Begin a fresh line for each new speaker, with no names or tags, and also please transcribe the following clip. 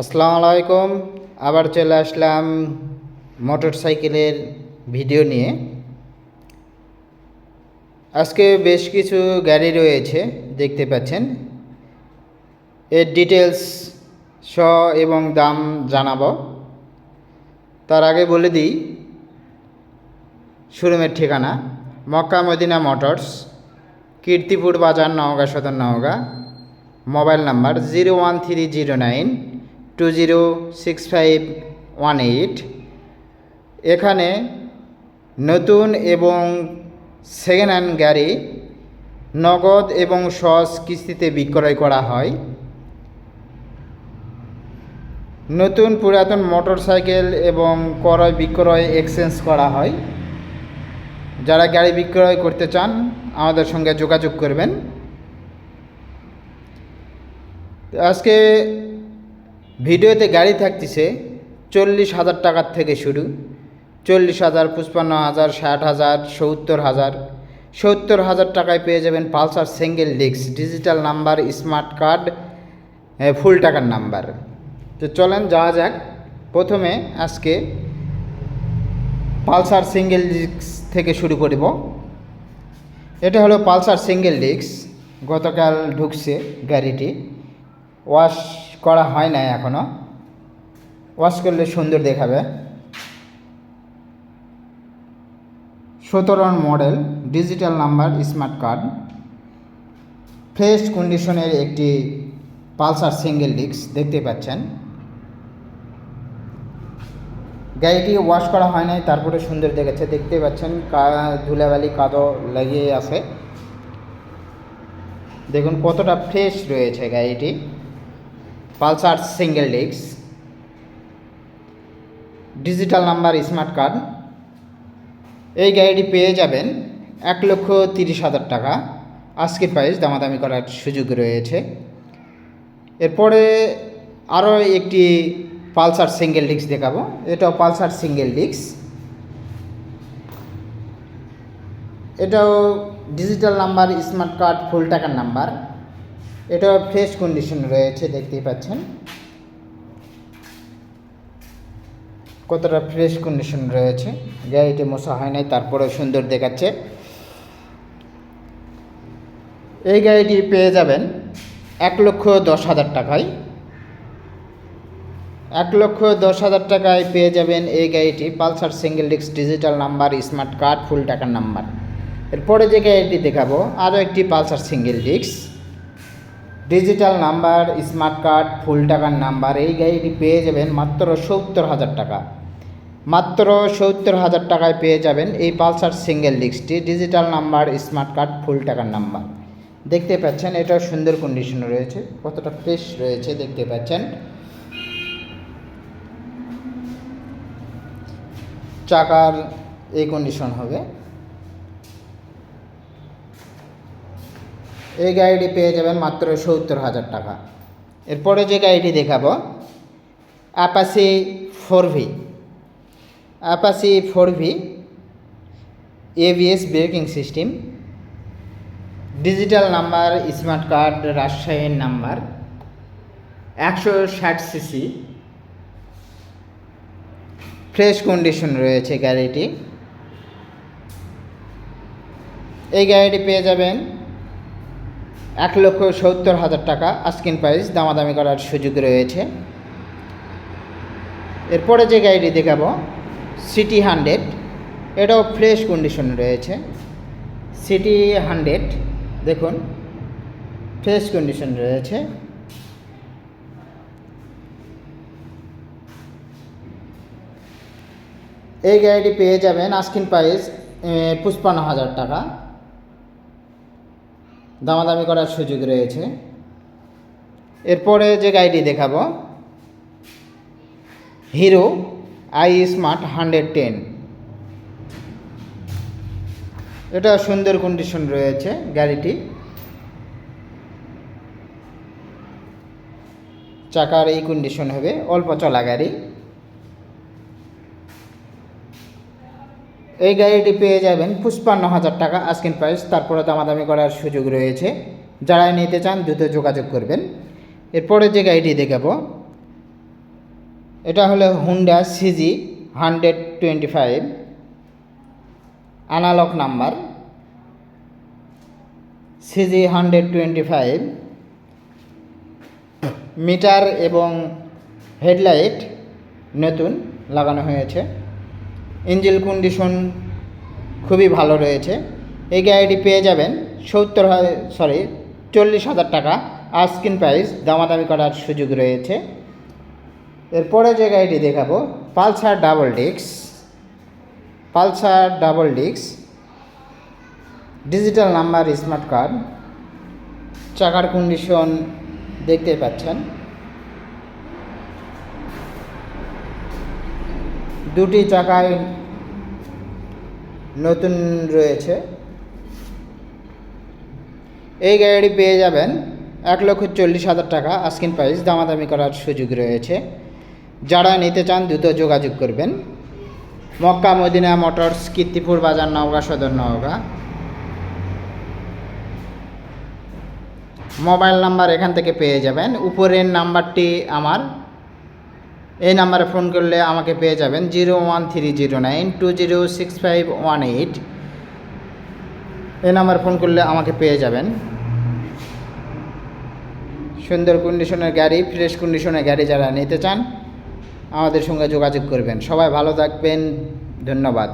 আসসালামু আলাইকুম। আবার চলে আসলাম মোটর সাইকেলের ভিডিও নিয়ে। আজকে বেশ কিছু গাড়ি রয়েছে, দেখতে পাচ্ছেন। এর ডিটেলস স এবং দাম জানাব। তার আগে বলে দিই, শোরুমের ঠিকানা, মক্কা মদিনা মোটরস, কীর্তিপুর বাজার নওগাঁ সদর Naogaon, mobile number zero one three zero nine two zero six five one eight এখানে নতুন এবং সেকেন্ড হ্যান্ড গাড়ি, নগদ এবং সস কিস্তিতে বিক্রয় করা হয়। নতুন পুরাতন মোটর সাইকেল এবং ক্রয় বিক্রয় এক্সচেঞ্জ করা হয়। যারা গাড়ি বিক্রয় করতে চান, আমাদের সঙ্গে যোগাযোগ করবেন। আজকে ভিডিওতে গাড়ি থাকতেছে চল্লিশ হাজার টাকার থেকে শুরু। চল্লিশ হাজার, পঁচপান্ন হাজার, ষাট হাজার, সত্তর হাজার। সত্তর হাজার টাকায় পেয়ে যাবেন Pulsar single disc, digital number, smart card full টাকার নাম্বার। তো চলেন যাওয়া যাক। প্রথমে আজকে পালসার সিঙ্গেল ডিস্ক থেকে শুরু করব। এটা হলো পালসার সিঙ্গেল ডিস্ক। গতকাল ঢুকছে গাড়িটি। ওয়াশ করা হয় না এখনও ওয়াশ করলে সুন্দর দেখাবে। সতেরো model digital number smart card fresh কন্ডিশনের একটি পালসার সিঙ্গেল ডিস্ক দেখতে পাচ্ছেন। গাড়িটি ওয়াশ করা হয় নাই, তারপরে সুন্দর দেখেছে দেখতে পাচ্ছেন, কা- ধুলাবালি কাদো লাগিয়ে আছে। দেখুন কতটা ফ্রেশ রয়েছে গাড়িটি। Pulsar single disc digital number smart card এই গাড়িটি পেয়ে যাবেন এক লক্ষ তিরিশ হাজার টাকা। আজকের প্রাইস দামাদামি করার সুযোগ রয়েছে। এরপরে আরও একটি পালসার সিঙ্গেল ডিস্ক দেখাবো। এটাও পালসার সিঙ্গেল ডিস্ক এটাও digital number smart card full টাকার নাম্বার এটাও ফ্রেশ কন্ডিশন রয়েছে, দেখতেই পাচ্ছেন। কতটা ফ্রেশ কন্ডিশন রয়েছে। গাড়িটি মশা হয় নাই, তারপরেও সুন্দর দেখাচ্ছে। এই গাড়িটি পেয়ে যাবেন এক লক্ষ দশ হাজার টাকায়। এক লক্ষ দশ হাজার টাকায় পেয়ে যাবেন এই গাড়িটি, Pulsar single disc digital number smart card full টাকার নাম্বার এরপরে যে গাড়িটি দেখাবো, আরও একটি Pulsar single disc digital number, smart card, full টাকার নাম্বার, এই গাড়িটি পেয়ে যাবেন মাত্র সত্তর হাজার টাকা। মাত্র সত্তর হাজার টাকায় পেয়ে যাবেন এই Pulsar single ডিস্কটি, digital number, smart card, full টাকার নাম্বার। দেখতে পাচ্ছেন এটা সুন্দর কন্ডিশন রয়েছে, কতটা ফ্রেশ রয়েছে দেখতে পাচ্ছেন। চাকার এই কন্ডিশন হবে। এই গাড়িটি পেয়ে যাবেন মাত্র সত্তর হাজার টাকা। এরপরে যে গাড়িটি দেখাবো Apache four V. Apache four V ABS braking system digital number smart card রাজশাহীর নাম্বার একশো ষাট সিসি ফ্রেশ কন্ডিশন রয়েছে গাড়িটি। এই গাড়িটি পেয়ে যাবেন এক লক্ষ সত্তর হাজার টাকা আস্কিন প্রাইস দামাদামি করার সুযোগ রয়েছে। এরপরে যে গাড়িটি দেখাবো সিটি হান্ড্রেড এটাও ফ্রেশ কন্ডিশন রয়েছে। সিটি হান্ড্রেড দেখুন ফ্রেশ কন্ডিশন রয়েছে। এই গাড়িটি পেয়ে যাবেন আস্কিন প্রাইস পঁচপান্ন হাজার টাকা। দামাদামি করার সুযোগ রয়েছে। এরপরে যে গাড়িটি দেখাবো, Hero I smart hundred ten. এটা সুন্দর কন্ডিশন রয়েছে গাড়িটি। চাকার এই কন্ডিশন হবে, অল্প চলা গাড়ি। এই গাড়িটি পেয়ে যাবেন পুষ্পান্ন হাজার টাকা আস্কিন প্রাইস তারপরে দামাদামি করার সুযোগ রয়েছে। যারা নিতে চান দ্রুত যোগাযোগ করবেন। এরপরে যে গাড়িটি দেখাবো, এটা হলো Honda CG hundred twenty five analog number CG hundred twenty five meter এবং হেডলাইট নতুন লাগানো হয়েছে। ইঞ্জিল খুবই ভালো রয়েছে। এই গাড়িটি পেয়ে যাবেন সত্তর সরি চল্লিশ হাজার টাকা। আস্কিন প্রাইস দামাদামি করার সুযোগ রয়েছে। এরপরে যে গাড়িটি দেখাবো, পালসার ডাবল ডিক্স পালসার ডাবল ডিক্স ডিজিটাল নাম্বার, স্মার্ট কার্ড। চাকার কন্ডিশন দেখতে পাচ্ছেন। দুটি চাকায় নতুন রয়েছে। এই গাড়িটি পেয়ে যাবেন এক লক্ষ চল্লিশ হাজার টাকা আস্কিন প্রাইস দামাদামি করার সুযোগ রয়েছে। যারা নিতে চান দ্রুত যোগাযোগ করবেন। মক্কা মদিনা মোটরস, কীর্তিপুর বাজার, নওগাঁ সদর, নওগাঁ। মোবাইল নাম্বার এখান থেকে পেয়ে যাবেন। উপরের নাম্বারটি আমার এই নাম্বারে ফোন করলে আমাকে পেয়ে যাবেন zero one three zero nine two zero six five one eight. এই নাম্বারে ফোন করলে আমাকে পেয়ে যাবেন। সুন্দর কন্ডিশনের গাড়ি ফ্রেশ কন্ডিশনের গাড়ি যারা নিতে চান, আমাদের সঙ্গে যোগাযোগ করবেন। সবাই ভালো থাকবেন। ধন্যবাদ।